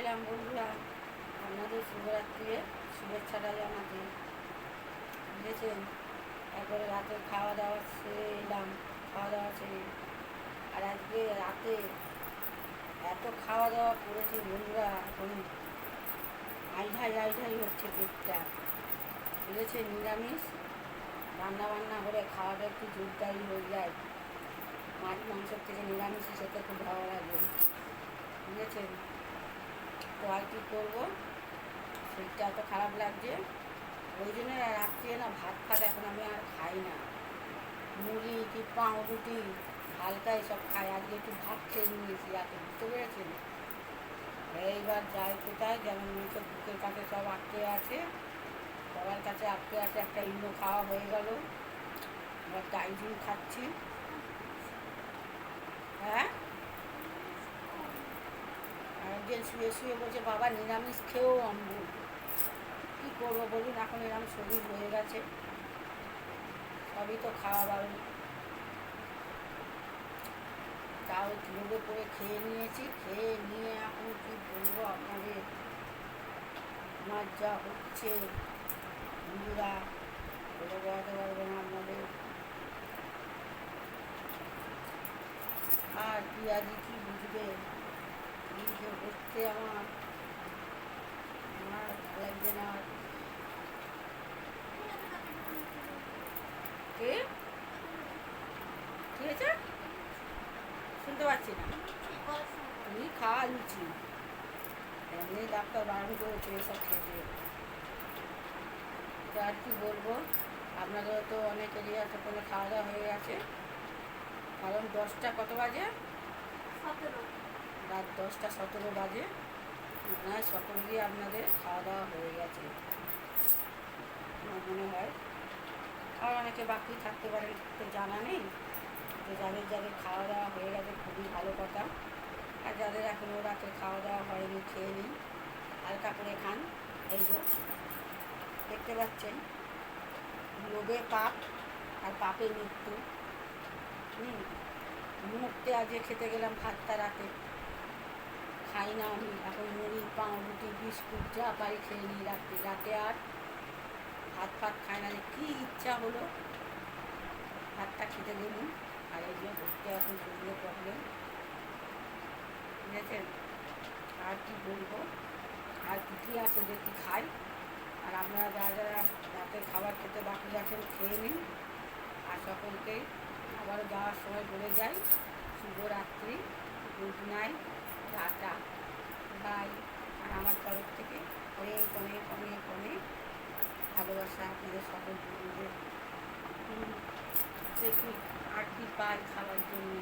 এলাম বন্ধুরা। আপনাদের শিবরাত্রিরে শুভেচ্ছাটা জানাতে বুঝেছেন? তারপরে রাতে খাওয়া দাওয়া সেরে এলাম, খাওয়া দাওয়া সেরে। আর আজকে রাতে এত খাওয়া দাওয়া করেছি বন্ধুরা, এখন আইঢাই আইঢাই হচ্ছে পেটটা। বুঝেছেন? নিরামিষ, রান্না বান্না করে খাওয়াটা একটু জোরদারি হয়ে যায়। মাছ মাংসের থেকে নিরামিষ খেতে খুব ভালো লাগে। বুঝেছেন? তো আর কী করব? শরীরটা এত খারাপ লাগছে। ওই জন্য রাত্রে না ভাত ফাত এখন আমি আর খাই না। মুড়ি কি পাউরুটি, হালকা সব খাই। আজকে একটু ভাত খেয়ে নিয়েছি, রাতে বুঝতে পেরেছেন? এইবার যাই কোথায়, যেমন মুখের বুকের কাছে সব আটকে আছে। সবার কাছে আটকে আছে, একটা ইনো খাওয়া হয়ে গেল। এবার ডাইজিন খাচ্ছি। হ্যাঁ? একজন শুয়ে শুয়ে বলছে, বাবা, নিরামিষ খেয়েও আনব কী করব বলুন, এখন এরকম শরীর হয়ে গেছে। সবই তো খাওয়া বারণ তাও লোভে করে খেয়ে নিয়েছি, খেয়ে নিয়ে এখন কি বলব আপনাদের? আমার যা হচ্ছে, বন্ধুরা, বলে বেড়াতে পারবে না আপনাদের। আর আজকে কি বুঝবে এই যে হচ্ছে আমার আমার ভালো লাগছে না আর। কে ঠিক আছে শুনতে পাচ্ছি না। তুমি খাওয়া লুচি। এমনি ডাক্তার বারণ করেছে এসব খেতে। তো আর কি বলব? আপনাদের তো অনেক এরিয়া সেখানে খাওয়া দাওয়া হয়ে গেছে? কারণ দশটা কত বাজে? রাত দশটা সতেরো বাজে। মনে হয় সকলেরই আপনাদের খাওয়া দাওয়া হয়ে গেছে। আমার মনে হয় অনেকে বাকি থাকতে পারে, তো জানা নেই। তো যাদের যাদের খাওয়া দাওয়া হয়ে গেছে, খুবই ভালো কথা। আর যাদের এখনও রাতে খাওয়া দাওয়া হয়নি, খেয়ে নিন হালকা করে খান, এই দেখতে পাচ্ছেন, লোভে পাপ আর পাপে মৃত্যু। হুম মুহূর্তে আজকে খেতে গেলাম ভাতটা রাতে। খাই না আমি, এখন মুড়ি, পাউরুটি, বিস্কুট, যা পাই খেয়ে নিই রাতে। রাতে আর ভাত ফাত খাই না কী ইচ্ছা হলো। ভাতটা খেতে গেলুম আর এই জন্য বসতে এখন শরীরে প্রবলেম বুঝেছেন আর কি বলব? আর কী আছে দেখি খাই? আর আপনারা যারা যারা রাতের খাবার খেতে বাকি আছেন খেয়ে নিন আর সকলকে আবারও যাওয়ার সময় বলে যাই। শুভরাত্রি, গুড নাইট, টাটা, বাই। আর আমার তরফ থেকে অনেক অনেক অনেক অনেক ভালোবাসা আপনাদের সকল বন্ধুদের দেখি আর কি পাই খাওয়ার জন্য।